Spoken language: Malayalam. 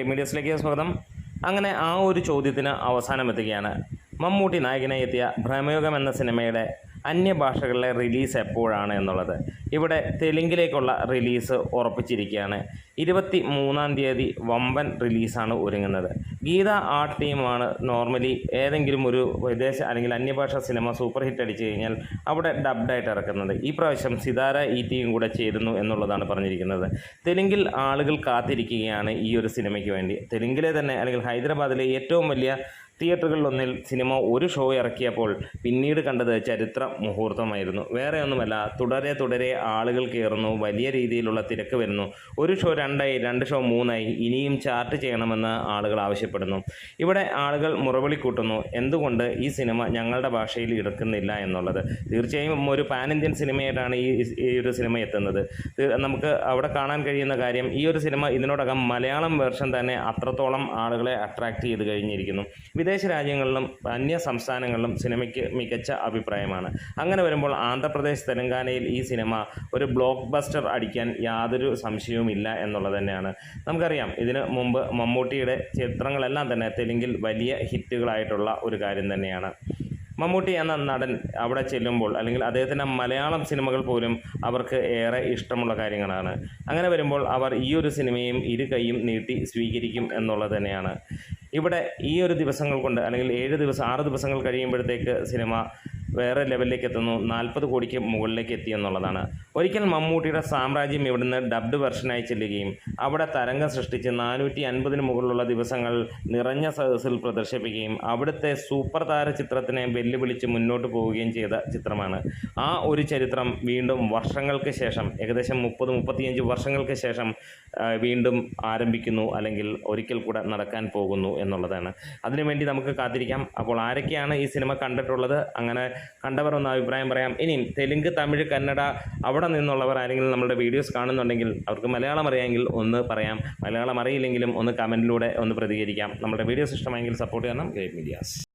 മീഡിയസിലേക്ക് സ്വാഗതം. അങ്ങനെ ആ ഒരു ചോദ്യത്തിന് അവസാനം എത്തുകയാണ്. മമ്മൂട്ടി നായകനായി എത്തിയ ഭ്രമയുഗം എന്ന സിനിമയുടെ അന്യഭാഷകളിലെ റിലീസ് എപ്പോഴാണ് എന്നുള്ളത്. ഇവിടെ തെലുങ്കിലേക്കുള്ള റിലീസ് ഉറപ്പിച്ചിരിക്കുകയാണ്. ഇരുപത്തി മൂന്നാം തീയതി വമ്പൻ റിലീസാണ് ഒരുങ്ങുന്നത്. ഗീത ആർട്ട് ടീമാണ് നോർമലി ഏതെങ്കിലും ഒരു വിദേശ അല്ലെങ്കിൽ അന്യഭാഷ സിനിമ സൂപ്പർ ഹിറ്റ് അടിച്ചു കഴിഞ്ഞാൽ അവിടെ ഡബ്ഡായിട്ട് ഇറക്കുന്നത്. ഈ പ്രാവശ്യം സിതാര ഈ ടീം കൂടെ ചേരുന്നു എന്നുള്ളതാണ് പറഞ്ഞിരിക്കുന്നത്. തെലുങ്കിൽ ആളുകൾ കാത്തിരിക്കുകയാണ് ഈ ഒരു സിനിമയ്ക്ക് വേണ്ടി. തെലുങ്കിലെ തന്നെ അല്ലെങ്കിൽ ഹൈദരാബാദിലെ ഏറ്റവും വലിയ തിയേറ്ററുകളിലൊന്നിൽ സിനിമ ഒരു ഷോ ഇറക്കിയപ്പോൾ പിന്നീട് കണ്ടത് ചരിത്ര മുഹൂർത്തമായിരുന്നു. വേറെ ഒന്നുമല്ല തുടരെ തുടരെ ആളുകൾ കയറുന്നു വലിയ രീതിയിലുള്ള തിരക്ക് വരുന്നു. ഒരു ഷോ രണ്ടായി രണ്ട് ഷോ മൂന്നായി ഇനിയും ചാർട്ട് ചെയ്യണമെന്ന് ആളുകൾ ആവശ്യപ്പെടുന്നു. ഇവിടെ ആളുകൾ മുറവിളി കൂട്ടുന്നു എന്തുകൊണ്ട് ഈ സിനിമ ഞങ്ങളുടെ ഭാഷയിൽ എടുക്കുന്നില്ല എന്നുള്ളത്. തീർച്ചയായും ഒരു പാൻ ഇന്ത്യൻ സിനിമയായിട്ടാണ് ഈ ഈ ഒരു സിനിമ എത്തുന്നത്. നമുക്ക് അവിടെ കാണാൻ കഴിയുന്ന കാര്യം ഈ ഒരു സിനിമ ഇതിനോടകം മലയാളം വേർഷൻ തന്നെ അത്രത്തോളം ആളുകളെ അട്രാക്റ്റ് ചെയ്ത് കഴിഞ്ഞിരിക്കുന്നു. വിദേശ രാജ്യങ്ങളിലും അന്യ സംസ്ഥാനങ്ങളിലും സിനിമയ്ക്ക് മികച്ച അഭിപ്രായമാണ്. അങ്ങനെ വരുമ്പോൾ ആന്ധ്രാപ്രദേശ് തെലങ്കാനയിൽ ഈ സിനിമ ഒരു ബ്ലോക്ക് ബസ്റ്റർ അടിക്കാൻ യാതൊരു സംശയവുമില്ല എന്നുള്ളത് തന്നെയാണ്. നമുക്കറിയാം ഇതിന് മുമ്പ് മമ്മൂട്ടിയുടെ ചിത്രങ്ങളെല്ലാം തന്നെ തെലുങ്കിൽ വലിയ ഹിറ്റുകളായിട്ടുള്ള ഒരു കാര്യം തന്നെയാണ്. മമ്മൂട്ടി എന്ന നടൻ അവിടെ ചെല്ലുമ്പോൾ അല്ലെങ്കിൽ അദ്ദേഹത്തിന്റെ മലയാളം സിനിമകൾ പോലും അവർക്ക് ഏറെ ഇഷ്ടമുള്ള കാര്യങ്ങളാണ്. അങ്ങനെ വരുമ്പോൾ അവർ ഈ ഒരു സിനിമയും ഇരു കൈയും നീട്ടി സ്വീകരിക്കും എന്നുള്ളത് തന്നെയാണ്. ഇവിടെ ഈ ഒരു ദിവസങ്ങൾ കൊണ്ട് അല്ലെങ്കിൽ ഏഴ് ദിവസം ആറ് ദിവസങ്ങൾ കഴിയുമ്പോഴത്തേക്ക് സിനിമ വേറെ ലെവലിലേക്ക് എത്തുന്നു. നാൽപ്പത് കോടിക്ക് മുകളിലേക്ക് എത്തി എന്നുള്ളതാണ്. ഒരിക്കൽ മമ്മൂട്ടിയുടെ സാമ്രാജ്യം ഇവിടുന്ന് ഡബ്ഡ് വെർഷനായി ചെല്ലുകയും അവിടെ തരംഗം സൃഷ്ടിച്ച് നാനൂറ്റി അൻപതിന് മുകളിലുള്ള ദിവസങ്ങൾ നിറഞ്ഞ സദസ്സിൽ പ്രദർശിപ്പിക്കുകയും അവിടുത്തെ സൂപ്പർ താര ചിത്രത്തിനെ വെല്ലുവിളിച്ച് മുന്നോട്ട് പോവുകയും ചെയ്ത ചിത്രമാണ്. ആ ഒരു ചരിത്രം വീണ്ടും വർഷങ്ങൾക്ക് ശേഷം ഏകദേശം മുപ്പത് മുപ്പത്തിയഞ്ച് വർഷങ്ങൾക്ക് ശേഷം വീണ്ടും ആരംഭിക്കുന്നു അല്ലെങ്കിൽ ഒരിക്കൽ കൂടെ നടക്കാൻ പോകുന്നു എന്നുള്ളതാണ്. അതിനുവേണ്ടി നമുക്ക് കാത്തിരിക്കാം. അപ്പോൾ ആരൊക്കെയാണ് ഈ സിനിമ കണ്ടിട്ടുള്ളത്? അങ്ങനെ കണ്ടവർ ഒന്ന് അഭിപ്രായം പറയാം. ഇനിയും തെലുങ്ക് തമിഴ് കന്നഡ അവിടെ നിന്നുള്ളവർ ആരെങ്കിലും നമ്മുടെ വീഡിയോസ് കാണുന്നുണ്ടെങ്കിൽ അവർക്ക് മലയാളം അറിയാമെങ്കിൽ ഒന്ന് പറയാം. മലയാളം അറിയില്ലെങ്കിലും ഒന്ന് കമന്റിലൂടെ ഒന്ന് പ്രതികരിക്കാം. നമ്മുടെ വീഡിയോസ് ഇഷ്ടമായെങ്കിൽ സപ്പോർട്ട് ചെയ്യണം. Great medias.